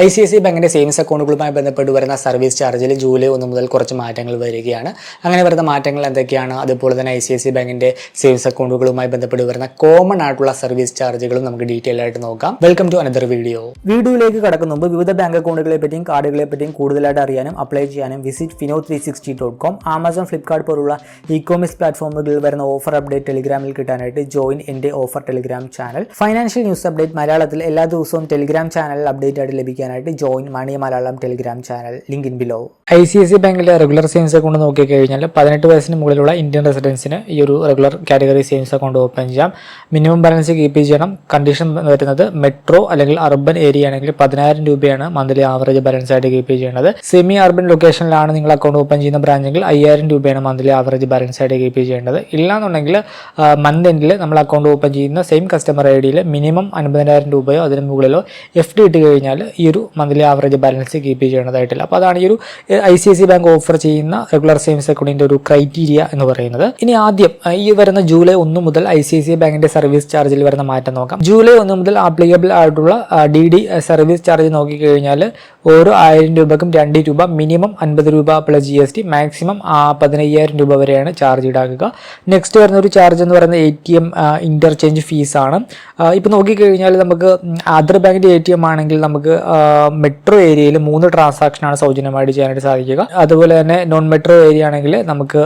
I C I C ബാങ്കിന്റെ savings അക്കൗണ്ടുകളുമായി ബന്ധപ്പെട്ട് വരുന്ന സർവീസ് ചാർജിൽ ജൂലൈ ഒന്ന് മുതൽ കുറച്ച് മാറ്റങ്ങൾ വരികയാണ്. അങ്ങനെ വരുന്ന മാറ്റങ്ങൾ എന്തൊക്കെയാണ്? അതുപോലെ തന്നെ ഐ സി ഐ സി ബാങ്കിന്റെ സേവിങ്സ് അക്കൗണ്ടുകളുമായി ബന്ധപ്പെട്ട് വരുന്ന കോമൺ ആയിട്ടുള്ള സർവീസ് ചാർജുകളും നമുക്ക് ഡീറ്റെയിൽ ആയിട്ട് നോക്കാം. Welcome to another video. വീഡിയോയിലേക്ക് കടക്കുന്ന മുമ്പ് വിവിധ ബാങ്ക് അക്കൗണ്ടുകളെ പറ്റിയും കാർഡുകളെ പറ്റിയും കൂടുതലായിട്ട് അറിയാനും അപ്ലൈ ചെയ്യാനും visit Fino three sixty dot com Amazon Flipkart പോലുള്ള ഇ കോമേഴ്സ് പ്ലാറ്റ്ഫോമുകളിൽ വരുന്ന ഓഫർ അപ്ഡേറ്റ് ടെലിഗ്രാമിൽ കിട്ടാനായിട്ട് ജോയിൻ എന്റെ offer Telegram channel. Financial news update മലയാളത്തിൽ എല്ലാ ദിവസവും ടെലിഗ്രാം ചാനലിൽ അപ്ഡേറ്റ് ആയിട്ട് ലഭിക്കാനായിട്ട് join money Malayalam Telegram channel link in below I C I C ബാങ്കിലെ റെഗുലർ സേവിങ്സ് അക്കൗണ്ട് നോക്കി കഴിഞ്ഞാൽ പതിനെട്ട് വയസ്സിന് മുകളിലുള്ള ഇന്ത്യൻ റെസിഡൻസിന് ഈ ഒരു regular category savings account open ചെയ്യാം. മിനിമം ബാലൻസ് കീപ്പ് ചെയ്യണം. കണ്ടീഷൻ വരുന്നത് മെട്രോ അല്ലെങ്കിൽ അർബൻ ഏരിയ ആണെങ്കിൽ പതിനായിരം രൂപയാണ് മന്ത്ലി ആവറേജ് ബാലൻസ് ആയിട്ട് കീപ്പ് ചെയ്യേണ്ടത്. സെമി അർബൻ ലൊക്കേഷനിലാണ് നിങ്ങൾ അക്കൗണ്ട് ഓപ്പൺ ചെയ്യുന്ന ബ്രാഞ്ചെങ്കിൽ അയ്യായിരം രൂപയാണ് മന്ത്ലി ആവറേജ് ബാലൻസ് ആയിട്ട് കീപ്പ് ചെയ്യേണ്ടത്. ഇല്ലാന്നുണ്ടെങ്കിൽ മന്ത് എൻഡിൽ നമ്മൾ അക്കൗണ്ട് ഓപ്പൺ ചെയ്യുന്ന സെയിം കസ്റ്റമർ ഐ ഡിയിൽ മിനിമം അൻപതിനായിരം രൂപയോ അതിന് മുകളിലോ എഫ് ഡി ഇട്ട് കഴിഞ്ഞാൽ ഈ ഒരു മന്ത്ലി ആവറേജ് ബാലൻസ് കീപ്പ് ചെയ്യേണ്ടതായിട്ടില്ല. അപ്പോൾ അതാണ് ഈ ഒരു I C I C bank offer ചെയ്യുന്ന റെഗുലർ സേവിങ്സ് അക്കൗണ്ടിന്റെ ഒരു ക്രൈറ്റീരിയ എന്ന് പറയുന്നത്. ഇനി ആദ്യം ഈ വരുന്ന ജൂലൈ ഒന്ന് മുതൽ ഐ സി ഐ സി ബാങ്കിന്റെ സർവീസ് ചാർജിൽ വരുന്ന മാറ്റം നോക്കാം. ജൂലൈ ഒന്ന് മുതൽ ആപ്ലിക്കബിൾ ആയിട്ടുള്ള ഡി ഡി സർവീസ് ചാർജ് നോക്കിക്കഴിഞ്ഞാൽ ഓരോ ആയിരം രൂപക്കും രണ്ട് രൂപ മിനിമം അൻപത് രൂപ plus G S T maximum പതിനയ്യായിരം രൂപ വരെയാണ് ചാർജ് ഈടാക്കുക. നെക്സ്റ്റ് വരുന്ന ഒരു ചാർജ് എന്ന് പറയുന്നത് എ ടി എം ഇന്റർചേഞ്ച് ഫീസാണ് ഇപ്പോൾ നോക്കിക്കഴിഞ്ഞാൽ നമുക്ക് അതർ ബാങ്കിന്റെ എ ടി എം ആണെങ്കിൽ നമുക്ക് മെട്രോ ഏരിയയിൽ മൂന്ന് ട്രാൻസാക്ഷനാണ് സൗജന്യമായിട്ട് ചെയ്യാനായിട്ട് സാധിക്കുക. അതുപോലെ തന്നെ നോൺ മെട്രോ ഏരിയ ആണെങ്കിൽ നമുക്ക്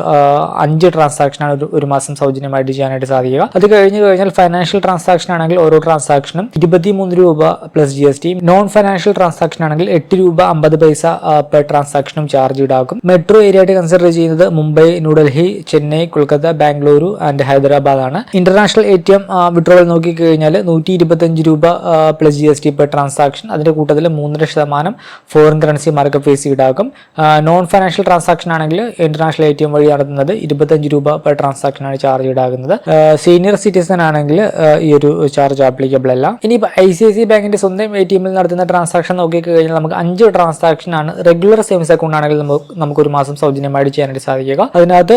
അഞ്ച് ട്രാൻസാക്ഷനാണ് ഒരു ഒരു മാസം സൗജന്യമായിട്ട് ചെയ്യാനായിട്ട് സാധിക്കുക. അത് കഴിഞ്ഞ് കഴിഞ്ഞാൽ ഫൈനാൻഷ്യൽ ട്രാൻസാക്ഷൻ ആണെങ്കിൽ ഓരോ ട്രാൻസാക്ഷനും ഇരുപത്തിമൂന്ന് രൂപ plus G S T non financial transaction ആണെങ്കിൽ എട്ട് രൂപ അമ്പത് പൈസ പെർ ട്രാൻസാക്ഷനും ചാർജ് ഈടാക്കും മെട്രോ ഏരിയ ആയിട്ട് കൺസിഡർ ചെയ്യുന്നത് മുംബൈ ന്യൂഡൽഹി ചെന്നൈ കൊൽക്കത്ത ബാംഗ്ലൂരു ആൻഡ് ഹൈദരാബാദ് ആണ്. International A T M withdrawal നോക്കിക്കഴിഞ്ഞാൽ നൂറ്റി ഇരുപത്തഞ്ച് രൂപ plus G S T per transaction അതിന്റെ കൂട്ടത്തിൽ മൂന്നര ശതമാനം ഫോറിൻ കറൻസി മാർക്കറ്റ് ഫീസ് ഈടാക്കും നോൺ ഫൈനാൻഷ്യൽ ട്രാൻസാക്ഷൻ ആണെങ്കിൽ ഇന്റർനാഷണൽ എ ടി എം വഴി നടത്തുന്നത് ഇരുപത്തഞ്ച് രൂപ പെർ ട്രാൻസാക്ഷൻ ആണ് ചാർജ് ഈടാക്കുന്നത് സീനിയർ സിറ്റിസൺ ആണെങ്കിൽ ഈ ഒരു ചാർജ് ആപ്ലിക്കബിൾ അല്ല. ഇനിയിപ്പോൾ ഐ സി ഐ സി ബാങ്കിന്റെ സ്വന്തം എ ടി എമ്മിൽ നടത്തുന്ന ട്രാൻസാക്ഷൻ നോക്കിക്കഴിഞ്ഞാൽ നമുക്ക് അഞ്ച് ട്രാൻസാക്ഷൻ ആണ്. റെഗുലർ സേവിംഗ്സ് അക്കൗണ്ട് ആണെങ്കിൽ നമുക്ക് നമുക്ക് ഒരു മാസം സൗജന്യമായിട്ട് ചെയ്യാനായിട്ട് സാധിക്കുക. അതിനകത്ത്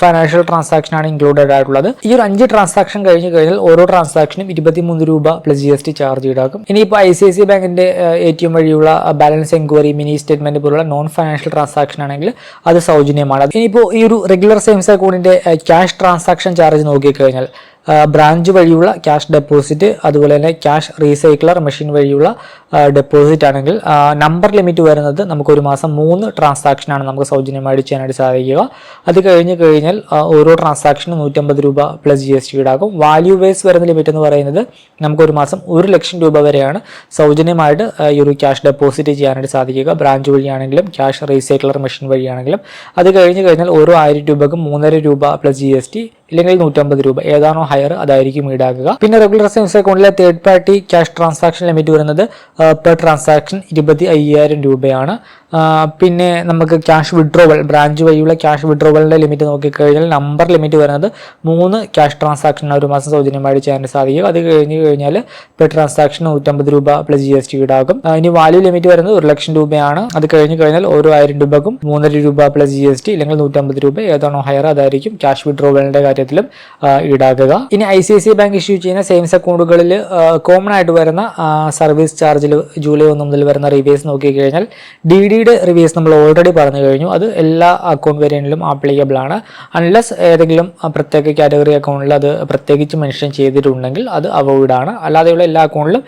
ഫൈനാൻഷ്യൽ ട്രാൻസാക്ഷൻ ആണ് ഇൻക്ലൂഡഡ് ആയിട്ടുള്ളത്. ഈ ഒരു അഞ്ച് ട്രാൻസാക്ഷൻ കഴിഞ്ഞ് കഴിഞ്ഞാൽ ഓരോ ട്രാൻസാക്ഷനും ഇരുപത്തിമൂന്ന് രൂപ plus G S T charge ഈടാക്കും ഇനിയിപ്പോൾ ഐ സി ഐ സി ബാങ്കിന്റെ എ ടി എം വഴിയുള്ള ബാലൻസ് എൻക്വയറി മിനി സ്റ്റേറ്റ്മെന്റ് പോലുള്ള നോൺ ഫൈനാൻഷ്യൽ ട്രാൻസാക്ഷൻ ആണെങ്കിൽ അത് സൗജന്യമാണ്. ഇനിയിപ്പോൾ ഈ ഒരു റെഗുലർ സേവിങ്സ് അക്കൗണ്ടിന്റെ ക്യാഷ് ട്രാൻസാക്ഷൻ ചാർജ് നോക്കിക്കഴിഞ്ഞാൽ ബ്രാഞ്ച് വഴിയുള്ള ക്യാഷ് ഡെപ്പോസിറ്റ് അതുപോലെ തന്നെ ക്യാഷ് റീസൈക്ലർ മെഷീൻ വഴിയുള്ള ഡെപ്പോസിറ്റ് ആണെങ്കിൽ നമ്പർ ലിമിറ്റ് വരുന്നത് നമുക്ക് ഒരു മാസം മൂന്ന് ട്രാൻസാക്ഷനാണ് നമുക്ക് സൗജന്യമായിട്ട് ചെയ്യാനായിട്ട് സാധിക്കുക. അത് കഴിഞ്ഞ് കഴിഞ്ഞാൽ ഓരോ ട്രാൻസാക്ഷനും നൂറ്റമ്പത് രൂപ പ്ലസ് ജി എസ് ടി ഈടാക്കും. വാല്യൂ ബേസ് വരുന്ന ലിമിറ്റ് എന്ന് പറയുന്നത് നമുക്ക് ഒരു മാസം ഒരു ലക്ഷം രൂപ വരെയാണ് സൗജന്യമായിട്ട് ഈ ഒരു ക്യാഷ് ഡെപ്പോസിറ്റ് ചെയ്യാനായിട്ട് സാധിക്കുക. ബ്രാഞ്ച് വഴിയാണെങ്കിലും ക്യാഷ് റീസൈക്ലർ മെഷീൻ വഴിയാണെങ്കിലും. അത് കഴിഞ്ഞ് കഴിഞ്ഞാൽ ഓരോ ആയിരം രൂപക്കും മൂന്നര രൂപ പ്ലസ് ജി എസ് ടി ഇല്ലെങ്കിൽ നൂറ്റമ്പത് രൂപ. ഏതാണോ ഹയർ അതായിരിക്കും ഈടാക്കുക. പിന്നെ റെഗുലർ സേവിങ്സ് അക്കൗണ്ടിലെ third party cash transaction limit വരുന്നത് പെർ ട്രാൻസാക്ഷൻ ഇരുപത്തി അയ്യായിരം രൂപയാണ്. പിന്നെ നമുക്ക് ക്യാഷ് വിഡ്രോവൽ ബ്രാഞ്ച് വഴിയുള്ള ക്യാഷ് വിഡ്രോവലിന്റെ ലിമിറ്റ് നോക്കിക്കഴിഞ്ഞാൽ നമ്പർ ലിമിറ്റ് വരുന്നത് മൂന്ന് ക്യാഷ് ട്രാൻസാക്ഷൻ ഒരു മാസം സൗജന്യമായിട്ട് ചെയ്യാൻ സാധിക്കും. അത് കഴിഞ്ഞ് കഴിഞ്ഞാൽ പെർ ട്രാൻസാക്ഷൻ നൂറ്റമ്പത് രൂപ പ്ലസ് ജി എസ് ടി ഈടാക്കും. ഇനി വാല്യൂ ലിമിറ്റ് വരുന്നത് ഒരു ലക്ഷം രൂപയാണ്. അത് കഴിഞ്ഞ് കഴിഞ്ഞാൽ ഓരോ ആയിരം രൂപക്കും മൂന്നര രൂപ പ്ലസ് ജി എസ് ടി അല്ലെങ്കിൽ നൂറ്റമ്പത് രൂപ ഏതാണോ ഹയർ അതായിരിക്കും ക്യാഷ് വിഡ്രോവലിന്റെ കാര്യത്തിലും ഈടാക്കുക. ഇനി I C I C bank issue ചെയ്യുന്ന സേവിങ്സ് അക്കൗണ്ടുകളിൽ കോമൺ ആയിട്ട് വരുന്ന സർവീസ് ചാർജിൽ ജൂലൈ ഒന്ന് മുതൽ വരുന്ന റിവേഴ്സ് നോക്കിക്കഴിഞ്ഞാൽ ഡി ഡി ഡിയുടെ റിവ്യൂസ് നമ്മൾ ഓൾറെഡി പറഞ്ഞു കഴിഞ്ഞു. അത് എല്ലാ അക്കൗണ്ട് വേരിയന്റിലും ആപ്ലിക്കബിൾ ആണ്. അൺലെസ് ഏതെങ്കിലും പ്രത്യേക കാറ്റഗറി അക്കൗണ്ടിൽ അത് പ്രത്യേകിച്ച് മെൻഷൻ ചെയ്തിട്ടുണ്ടെങ്കിൽ അത് അവോയ്ഡ് ആണ്. അല്ലാതെയുള്ള എല്ലാ അക്കൗണ്ടിലും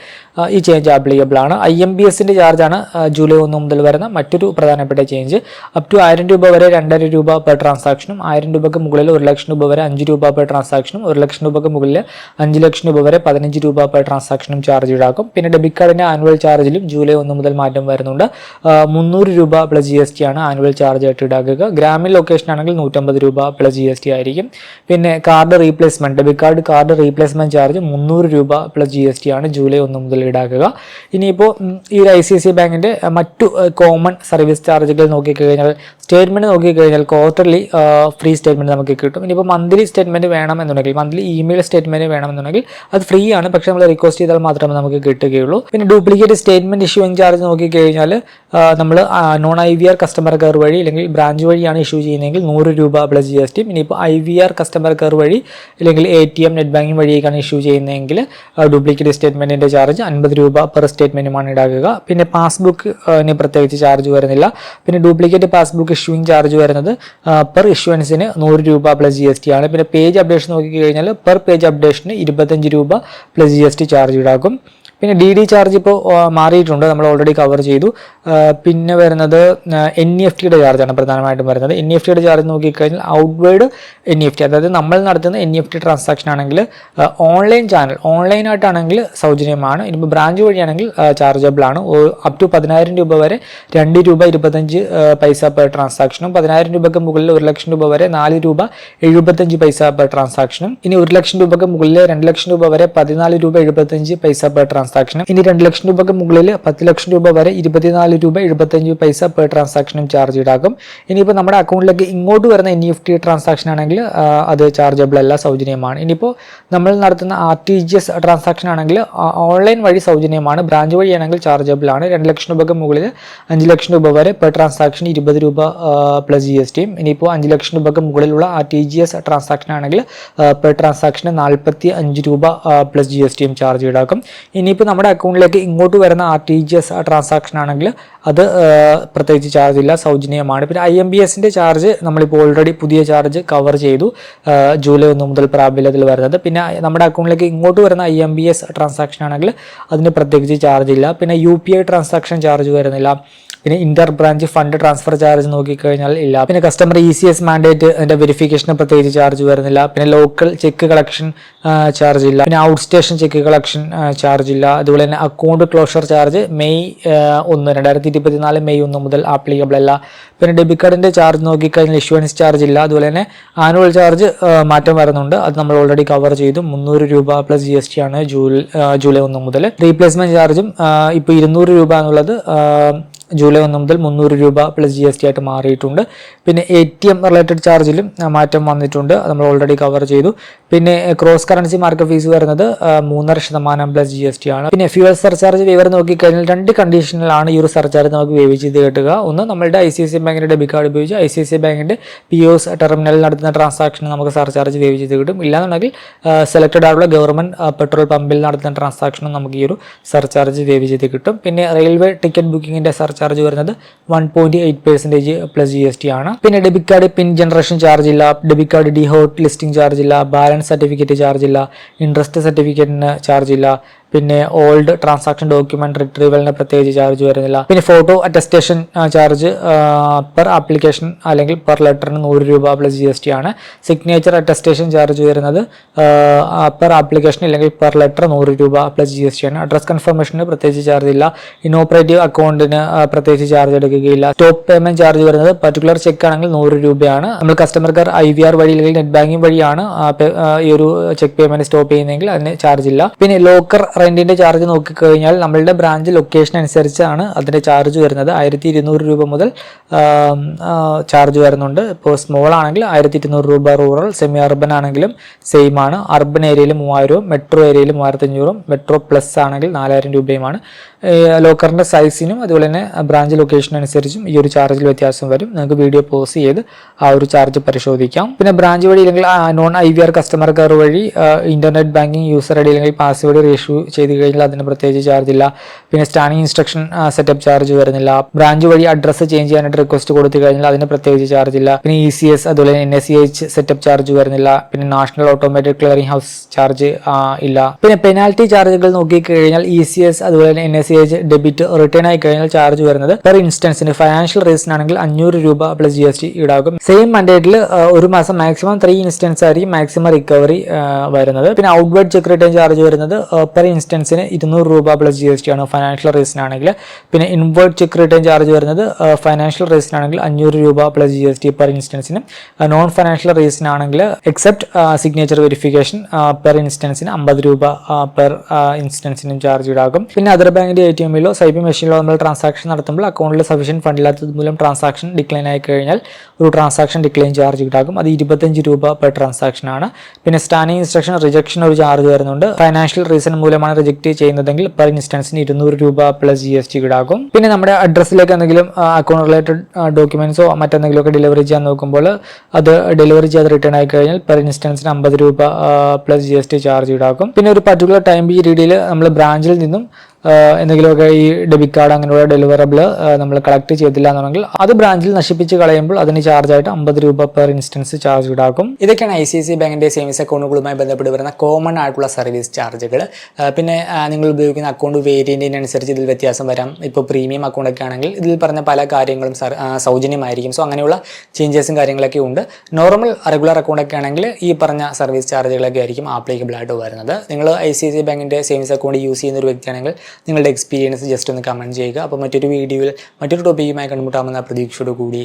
ഈ ചേഞ്ച് ആപ്ലിക്കബിൾ ആണ്. ഐ എം ബി എസിന്റെ ചാർജാണ് ജൂലൈ ഒന്ന് മുതൽ വരുന്ന മറ്റൊരു പ്രധാനപ്പെട്ട ചേഞ്ച് അപ് ടു ആയിരം രൂപ വരെ രണ്ടര രൂപ പെർ ട്രാൻസാക്ഷനും ആയിരം രൂപയ്ക്ക് മുകളിൽ ഒരു ലക്ഷം രൂപ വരെ അഞ്ച് രൂപ പെർ ട്രാൻസാക്ഷനും ഒരു ലക്ഷം രൂപയ്ക്ക് മുകളിൽ അഞ്ച് ലക്ഷം രൂപ വരെ പതിനഞ്ച് രൂപ പെർ ട്രാൻസാക്ഷനും ചാർജ് ഈടാക്കും. പിന്നെ ഡെബിറ്റ് കാർഡിന്റെ ആനുവൽ ചാർജിലും ജൂലൈ ഒന്ന് മുതൽ മാറ്റം വരുന്നുണ്ട്. മുന്നൂറ് രൂപ പ്ലസ് ജി എസ് ടി ആണ് ആനുവൽ ചാർജ് ആയിട്ട് ഈടാക്കുക. ഗ്രാമീൺ ലൊക്കേഷൻ ആണെങ്കിൽ നൂറ്റമ്പത് രൂപ പ്ലസ് ജി എസ് ടി ആയിരിക്കും. പിന്നെ card replacement debit card card replacement charge മുന്നൂറ് രൂപ പ്ലസ് ജി എസ് ടി ആണ് ജൂലൈ ഒന്ന് മുതൽ ഈടാക്കുക ഇനിയിപ്പോൾ ഈ ഒരു ഐ സി ഐ സി ബാങ്കിന്റെ മറ്റു കോമൺ സർവീസ് ചാർജുകൾ നോക്കിക്കഴിഞ്ഞാൽ സ്റ്റേറ്റ്മെന്റ് നോക്കിക്കഴിഞ്ഞാൽ ക്വാർട്ടർലി ഫ്രീ സ്റ്റേറ്റ്മെന്റ് നമുക്ക് കിട്ടും. ഇനിയിപ്പോൾ മന്ത്ലി സ്റ്റേറ്റ്മെന്റ് വേണമെന്നുണ്ടെങ്കിൽ മന്ത്ലി ഇമെയിൽ സ്റ്റേറ്റ്മെന്റ് വേണമെന്നുണ്ടെങ്കിൽ അത് ഫ്രീ ആണ്. പക്ഷേ നമ്മൾ റിക്വസ്റ്റ് ചെയ്താൽ മാത്രമേ നമുക്ക് കിട്ടുകയുള്ളൂ. പിന്നെ ഡ്യൂപ്ലിക്കേറ്റ് സ്റ്റേറ്റ്മെന്റ് ഇഷ്യൂയിങ് ചാർജ് നോക്കിക്കഴിഞ്ഞാൽ നമ്മൾ non I V R customer care വഴി അല്ലെങ്കിൽ ബ്രാഞ്ച് വഴിയാണ് ഇഷ്യൂ ചെയ്യുന്നതെങ്കിൽ നൂറ് രൂപ പ്ലസ് ജി എസ് ടി ഇനിയിപ്പോൾ I V R customer care വഴി അല്ലെങ്കിൽ A T M net banking വഴിയൊക്കെയാണ് issue ചെയ്യുന്നതെങ്കിൽ ഡ്യൂപ്ലിക്കേറ്റ് സ്റ്റേറ്റ്മെന്റിന്റെ ചാർജ് അൻപത് രൂപ പെർ സ്റ്റേറ്റ്മെന്റുമാണ് ഈടാക്കുക പിന്നെ പാസ്ബുക്ക് പ്രത്യേകിച്ച് ചാർജ് വരുന്നില്ല. പിന്നെ ഡ്യൂപ്ലിക്കേറ്റ് പാസ്ബുക്ക് ഇഷ്യൂയിങ് ചാർജ് വരുന്നത് പെർ ഇഷ്യൂവൻസിന് നൂറ് രൂപ പ്ലസ് ജി എസ് ടി ആണ്. പിന്നെ പേജ് അപ്ഡേഷൻ നോക്കിക്കഴിഞ്ഞാൽ പെർ പേജ് അപ്ഡേഷന് ഇരുപത്തഞ്ച് രൂപ plus G S T charge ഈടാക്കും. പിന്നെ ഡി ഡി ചാർജ് ഇപ്പോൾ മാറിയിട്ടുണ്ട്. നമ്മൾ ഓൾറെഡി കവർ ചെയ്തു. പിന്നെ വരുന്നത് എൻ ഇ എഫ് ടിയുടെ ചാർജാണ് പ്രധാനമായിട്ടും വരുന്നത്. എൻ ഇ എഫ് ടിയുടെ ചാർജ് നോക്കിക്കഴിഞ്ഞാൽ outward N E F T അതായത് നമ്മൾ നടത്തുന്ന N E F T transaction ആണെങ്കിൽ ഓൺലൈൻ ചാനൽ ഓൺലൈനായിട്ടാണെങ്കിൽ സൗജന്യമാണ്. ഇനിയിപ്പോൾ ബ്രാഞ്ച് വഴിയാണെങ്കിൽ ചാർജബിൾ ആണ്. അപ് ടു പതിനായിരം രൂപ വരെ രണ്ട് രൂപ ഇരുപത്തഞ്ച് പൈസ പെർ ട്രാൻസാക്ഷനും പതിനായിരം രൂപയ്ക്ക് മുകളിൽ ഒരു ലക്ഷം രൂപ വരെ നാല് രൂപ എഴുപത്തഞ്ച് പൈസ പെർ ട്രാൻസാക്ഷനും ഇനി ഒരു ലക്ഷം രൂപയ്ക്ക് മുകളിൽ രണ്ട് ലക്ഷം രൂപ വരെ പതിനാല് രൂപ എഴുപത്തഞ്ച് പൈസ പെർ ട്രാൻസാക്ഷനും ഇനി രണ്ട് ലക്ഷം രൂപയ്ക്ക് മുകളിൽ പത്ത് ലക്ഷം രൂപ വരെ ഇരുപത്തിനാല് രൂപ എഴുപത്തഞ്ച് പൈസ പെർ ട്രാൻസാക്ഷനും ചാർജ് ഈടാക്കും. ഇനിയിപ്പോൾ നമ്മുടെ അക്കൗണ്ടിലേക്ക് ഇങ്ങോട്ട് വരുന്ന എൻ എഫ് ടി ട്രാൻസാക്ഷൻ ആണെങ്കിൽ അത് ചാർജബിൾ അല്ല സൗജന്യമാണ്. ഇനിയിപ്പോൾ നമ്മൾ നടത്തുന്ന R T G S transaction ആണെങ്കിൽ ഓൺലൈൻ വഴി സൗജന്യമാണ്. ബ്രാഞ്ച് വഴിയാണെങ്കിൽ ചാർജബിൾ ആണ്. രണ്ട് ലക്ഷം രൂപയ്ക്ക് മുകളിൽ അഞ്ച് ലക്ഷം രൂപ വരെ പെർ ട്രാൻസാക്ഷൻ ഇരുപത് രൂപ പ്ലസ് ജി എസ് ടിയും ഇനിയിപ്പോൾ അഞ്ച് ലക്ഷം രൂപയ്ക്ക് മുകളിലുള്ള R T G S transaction ആണെങ്കിൽ പെർ ട്രാൻസാക്ഷന് നാൽപ്പത്തി അഞ്ച് രൂപ പ്ലസ് ജി എസ് ടിയും ചാർജ് ഈടാക്കും. ഇനിയിപ്പോൾ നമ്മുടെ അക്കൗണ്ടിലേക്ക് ഇങ്ങോട്ട് വരുന്ന R T G S transaction ആണെങ്കിൽ അത് പ്രത്യേകിച്ച് ചാർജ് ഇല്ല സൗജന്യമാണ്. പിന്നെ ഐ എം ബി എസിന്റെ ചാർജ് നമ്മളിപ്പോൾ ഓൾറെഡി പുതിയ ചാർജ് കവർ ചെയ്തു ജൂലൈ ഒന്ന് മുതൽ പ്രാബല്യത്തിൽ വരുന്നത്. പിന്നെ നമ്മുടെ അക്കൗണ്ടിലേക്ക് ഇങ്ങോട്ട് വരുന്ന I M B S transaction ആണെങ്കിൽ അതിന് പ്രത്യേകിച്ച് ചാർജ് ഇല്ല. പിന്നെ U P I transaction charge വരുന്നില്ല. പിന്നെ inter branch fund transfer charge നോക്കിക്കഴിഞ്ഞാൽ ഇല്ല. പിന്നെ customer E C S mandate അതിന്റെ വെരിഫിക്കേഷന് പ്രത്യേകിച്ച് ചാർജ് വരുന്നില്ല. പിന്നെ ലോക്കൽ ചെക്ക് കളക്ഷൻ ചാർജ് ഇല്ല. പിന്നെ outstation cheque collection charge ഇല്ല. അതുപോലെ തന്നെ അക്കൗണ്ട് ക്ലോഷർ ചാർജ് മെയ് ഒന്ന് രണ്ടായിരത്തി ഇരുപത്തിനാല് മെയ് ഒന്ന് മുതൽ ആപ്ലിക്കബിൾ അല്ല. പിന്നെ ഡെബിറ്റ് കാർഡിന്റെ ചാർജ് നോക്കിക്കഴിഞ്ഞാൽ ഇഷ്യൂവൻസ് ചാർജ് ഇല്ല. അതുപോലെ തന്നെ ആനുവൽ ചാർജ് മാറ്റം വരുന്നുണ്ട്. അത് നമ്മൾ ഓൾറെഡി കവർ ചെയ്തു. മുന്നൂറ് രൂപ പ്ലസ് ജി എസ് ടി ആണ് ജൂലൈ ഒന്ന് മുതൽ. റീപ്ലേസ്മെന്റ് ചാർജും ഇപ്പൊ ഇരുന്നൂറ് രൂപ എന്നുള്ളത് ജൂലൈ ഒന്ന് മുതൽ മുന്നൂറ് രൂപ പ്ലസ് ജി എസ് ടി ആയിട്ട് മാറിയിട്ടുണ്ട്. പിന്നെ എ ടി എം റിലേറ്റഡ് ചാർജിലും മാറ്റം വന്നിട്ടുണ്ട്. നമ്മൾ ഓൾറെഡി കവർ ചെയ്തു. പിന്നെ ക്രോസ് കറൻസി മാർക്കറ്റ് ഫീസ് വരുന്നത് മൂന്നര ശതമാനം പ്ലസ് ജി എസ് ടി ആണ്. പിന്നെ ഫ്യൂവൽ സർചാർജ് വിവർ നോക്കിക്കഴിഞ്ഞാൽ രണ്ട് കണ്ടീഷനിലാണ് ഈ ഒരു സർചാർജ് നമുക്ക് വേവ് ചെയ്ത് കിട്ടുക. ഒന്ന് നമ്മളുടെ ഐ സി ഐ സി ബാങ്കിന്റെ ഡെബിറ്റ് കാർഡ് ഉപയോഗിച്ച് ഐ സി ഐ സി ബാങ്കിന്റെ പി ഒസ് ടെർമിനലിൽ നടത്തുന്ന ട്രാൻസാക്ഷൻ നമുക്ക് സർചാർജ് വേവ് ചെയ്ത് കിട്ടും. ഇല്ലാന്നുണ്ടെങ്കിൽ സെലക്ടഡ് ആയിട്ടുള്ള ഗവൺമെന്റ് പെട്രോൾ പമ്പിൽ നടത്തുന്ന ട്രാൻസാക്ഷനും നമുക്ക് ഈ ഒരു സർചാർജ് വേവ് ചെയ്ത് കിട്ടും. പിന്നെ റെയിൽവേ ടിക്കറ്റ് ബുക്കിങ്ങിന്റെ സർചാർജ് വരുന്നത് one point eight percentage plus G S T ആണ്. പിന്നെ debit card PIN generation charge ഇല്ല. Debit card de hot listing charge ഇല്ല. ബാലൻസ് സർട്ടിഫിക്കറ്റ് ചാർജ് ഇല്ല. ഇൻട്രസ്റ്റ് സർട്ടിഫിക്കറ്റിന് ചാർജ് ഇല്ല. പിന്നെ ഓൾഡ് ട്രാൻസാക്ഷൻ ഡോക്യുമെന്റ് റിട്രീവലിന് പ്രത്യേകിച്ച് ചാർജ് വരുന്നില്ല. പിന്നെ photo attestation charge per application അല്ലെങ്കിൽ പെർ ലെറ്ററിന് നൂറ് രൂപ പ്ലസ് ജി എസ് ടി ആണ്. സിഗ്നേച്ചർ അറ്റസ്റ്റേഷൻ ചാർജ് വരുന്നത് പെർ ആപ്ലിക്കേഷൻ അല്ലെങ്കിൽ പെർ ലെറ്റർ നൂറ് രൂപ പ്ലസ് ജി എസ് ടി ആണ്. അഡ്രസ് കൺഫർമേഷന് പ്രത്യേകിച്ച് ചാർജ് ഇല്ല. ഇനോപ്പറേറ്റീവ് അക്കൗണ്ടിന് പ്രത്യേകിച്ച് ചാർജ് എടുക്കുകയില്ല. സ്റ്റോപ്പ് പേയ്മെന്റ് ചാർജ് വരുന്നത് പർട്ടിക്കുലർ ചെക്ക് ആണെങ്കിൽ നൂറ് രൂപയാണ്. നമ്മൾ customer care I V R വഴി അല്ലെങ്കിൽ നെറ്റ് ബാങ്കിങ് വഴിയാണ് ഈ ഒരു ചെക്ക് പേയ്മെന്റ് സ്റ്റോപ്പ് ചെയ്യുന്നതെങ്കിൽ അതിന് ചാർജ് ഇല്ല. പിന്നെ ലോക്കർ റെന്റിന്റെ ചാർജ് നോക്കിക്കഴിഞ്ഞാൽ നമ്മളുടെ ബ്രാഞ്ച് ലൊക്കേഷൻ അനുസരിച്ചാണ് അതിന്റെ ചാർജ് വരുന്നത്. ആയിരത്തി ഇരുന്നൂറ് രൂപ മുതൽ ചാർജ് വരുന്നുണ്ട്. ഇപ്പോൾ സ്മോൾ ആണെങ്കിൽ ആയിരത്തി ഇരുന്നൂറ് രൂപ റൂറൽ സെമി അർബൻ ആണെങ്കിലും സെയിം ആണ്. അർബൻ ഏരിയയിൽ മൂവായിരവും മെട്രോ ഏരിയയിൽ മൂവായിരത്തി അഞ്ഞൂറും മെട്രോ പ്ലസ് ആണെങ്കിൽ നാലായിരം രൂപയുമാണ്. ലോക്കറിന്റെ സൈസിനും അതുപോലെ തന്നെ ബ്രാഞ്ച് ലൊക്കേഷൻ അനുസരിച്ചും ഈ ഒരു ചാർജിൽ വ്യത്യാസം വരും. നിങ്ങൾക്ക് വീഡിയോ പോസ് ചെയ്ത് ആ ഒരു ചാർജ് പരിശോധിക്കാം. പിന്നെ ബ്രാഞ്ച് വഴി അല്ലെങ്കിൽ non I V R customer care വഴി internet banking user I D അല്ലെങ്കിൽ പാസ്വേഡ് റീഷ്യൂ ചെയ്ത് കഴിഞ്ഞാൽ അതിന് പ്രത്യേകിച്ച് ചാർജ് ഇല്ല. പിന്നെ സ്റ്റാനിങ് ഇൻസ്ട്രക്ഷൻ സെറ്റപ്പ് ചാർജ് വരുന്നില്ല. ബ്രാഞ്ച് വഴി അഡ്രസ്സ് ചേഞ്ച് ചെയ്യാനായിട്ട് റിക്വസ്റ്റ് കൊടുത്തു കഴിഞ്ഞാൽ അതിന് പ്രത്യേകിച്ച് ചാർജ് ഇല്ല. പിന്നെ ഇ സി എസ് അതുപോലെ N S C H setup charge വരുന്നില്ല. പിന്നെ national automatic clearing house charge ഇല്ല. പിന്നെ പെനാൽറ്റി ചാർജുകൾ നോക്കിക്കഴിഞ്ഞാൽ ഇ സി എസ് അതുപോലെ തന്നെ N S C H debit return ആയി കഴിഞ്ഞാൽ ചാർജ് വരുന്നത് പെർ ഇൻസ്റ്റൻസിന് ഫൈനാൻഷ്യൽ റീസൺ ആണെങ്കിൽ അഞ്ഞൂറ് രൂപ പ്ലസ് ജി എസ് ടി ഈടാക്കും. സെയിം മൻഡേറ്റിൽ ഒരു മാസം മാക്സിമം ത്രീ ഇൻസ്റ്റൻസ് ആയിരിക്കും മാക്സിമം റിക്കവറി വരുന്നത്. പിന്നെ ഔട്ട്വേർഡ് ചെക്ക് റിട്ടേൺ ചാർജ് വരുന്നത് പെർ ഇൻസ്റ്റൻസിന് ഇരുന്നൂറ് രൂപ പ്ലസ് ജി എസ് ടി ആണ് ഫൈനാൻഷ്യൽ റീസൺ ആണെങ്കിൽ. പിന്നെ ഇൻവേർട്ട് ചെക്ക് റിട്ടേൺ ചാർജ് വരുന്നത് ഫൈനാൻഷ്യൽ റീസൺ ആണെങ്കിൽ അഞ്ഞൂറ് രൂപ plus G S T per ഇൻസ്റ്റൻസിന് non financial reason ആണെങ്കിൽ എക്സെപ്റ്റ് സിഗ്നേച്ചർ വെരിഫിക്കേഷൻ പെർ ഇൻസ്റ്റൻസിന് അമ്പത് രൂപ പെർ ഇൻസ്റ്റൻസിനും ചാർജ് ഈടാക്കും. പിന്നെ അതർ ബാങ്കിന്റെ എ ടി എമ്മിലോ സൈബി മെഷീനിലോ നമ്മൾ ട്രാൻസാക്ഷൻ നടത്തുമ്പോൾ അക്കൗണ്ടിൽ സഫീഷ്യന്റ് ഫണ്ട് ഇല്ലാത്തത് മൂലം ട്രാൻസാക്ഷൻ ഡിക്ലൈൻ ആയി കഴിഞ്ഞാൽ ഒരു ട്രാൻസാക്ഷൻ ഡിക്ലൈൻ ചാർജ് ഈടാക്കും. അത് ഇരുപത്തഞ്ച് രൂപ പെർ ട്രാൻസാക്ഷൻ ആണ്. പിന്നെ സ്റ്റാൻഡിംഗ് ഇൻസ്ട്രക്ഷൻ റിജക്ഷൻ ഒരു ചാർജ് വരുന്നുണ്ട്. ഫൈനാൻഷ്യൽ റീസൺ മൂലമാണ് റിജക്ട് ചെയ്യുന്നതെങ്കിൽ പെർ ഇൻസ്റ്റൻസിന് ഇരുന്നൂറ് രൂപ പ്ലസ് ജി എസ് ടി ഈടാകും. പിന്നെ നമ്മുടെ അഡ്രസ്സിലേക്ക് എന്തെങ്കിലും അക്കൗണ്ട് റിലേറ്റഡ് ഡോക്യുമെന്റ്സോ മറ്റെന്തെങ്കിലുമൊക്കെ ഡെലിവറി ചെയ്യാൻ നോക്കുമ്പോൾ അത് ഡെലിവറി ചെയ്ത് റിട്ടേൺ ആയി കഴിഞ്ഞാൽ പെർ ഇൻസ്റ്റൻസിന് അമ്പത് രൂപ plus G S T charge ഈടാക്കും പിന്നെ ഒരു പർട്ടിക്കുലർ ടൈം പീരീഡിൽ നമ്മൾ ബ്രാഞ്ചിൽ നിന്നും എന്തെങ്കിലുമൊക്കെ ഈ ഡെബിറ്റ് കാർഡ് അങ്ങനെയുള്ള ഡെലിവറബിൾ നമ്മൾ കളക്ട് ചെയ്തില്ല എന്നുണ്ടെങ്കിൽ അത് ബ്രാഞ്ചിൽ നശിപ്പിച്ച് കളയുമ്പോൾ അതിന് ചാർജായിട്ട് അമ്പത് രൂപ പെർ ഇൻസ്റ്റൻസ് ചാർജ് ഈടാക്കും. ഇതൊക്കെയാണ് ഐ സി സി ബാങ്കിന്റെ സേവിങ്സ് അക്കൗണ്ടുകളുമായി ബന്ധപ്പെട്ട് വരുന്ന കോമൺ ആയിട്ടുള്ള സർവീസ് ചാർജുകൾ പിന്നെ നിങ്ങൾ ഉപയോഗിക്കുന്ന അക്കൗണ്ട് വേരിയന്റിനനുസരിച്ച് ഇതിൽ വ്യത്യാസം വരാം. ഇപ്പോൾ പ്രീമിയം അക്കൗണ്ട് ഒക്കെ ആണെങ്കിൽ ഇതിൽ പറഞ്ഞ പല കാര്യങ്ങളും സൗജന്യമായിരിക്കും. സോ അങ്ങനെയുള്ള ചേഞ്ചസും കാര്യങ്ങളൊക്കെ ഉണ്ട്. നോർമൽ റെഗുലർ അക്കൗണ്ട് ഒക്കെ ആണെങ്കിൽ ഈ പറഞ്ഞ സർവീസ് ചാർജുകളൊക്കെ ആയിരിക്കും ആപ്ലിക്കബിൾ ആയിട്ട് വരുന്നത്. നിങ്ങൾ ഐ സി സി ബാങ്കിന്റെ സേവിങ്സ് അക്കൗണ്ട് യൂസ് ചെയ്യുന്ന ഒരു വ്യക്തിയാണെങ്കിൽ നിങ്ങളുടെ എക്സ്പീരിയൻസ് ജസ്റ്റ് ഒന്ന് കമന്റ് ചെയ്യുക. അപ്പോൾ മറ്റൊരു വീഡിയോയിൽ മറ്റൊരു ടോപ്പിക്കുമായി കണ്ടുമുട്ടാമെന്ന പ്രതീക്ഷയോട് കൂടി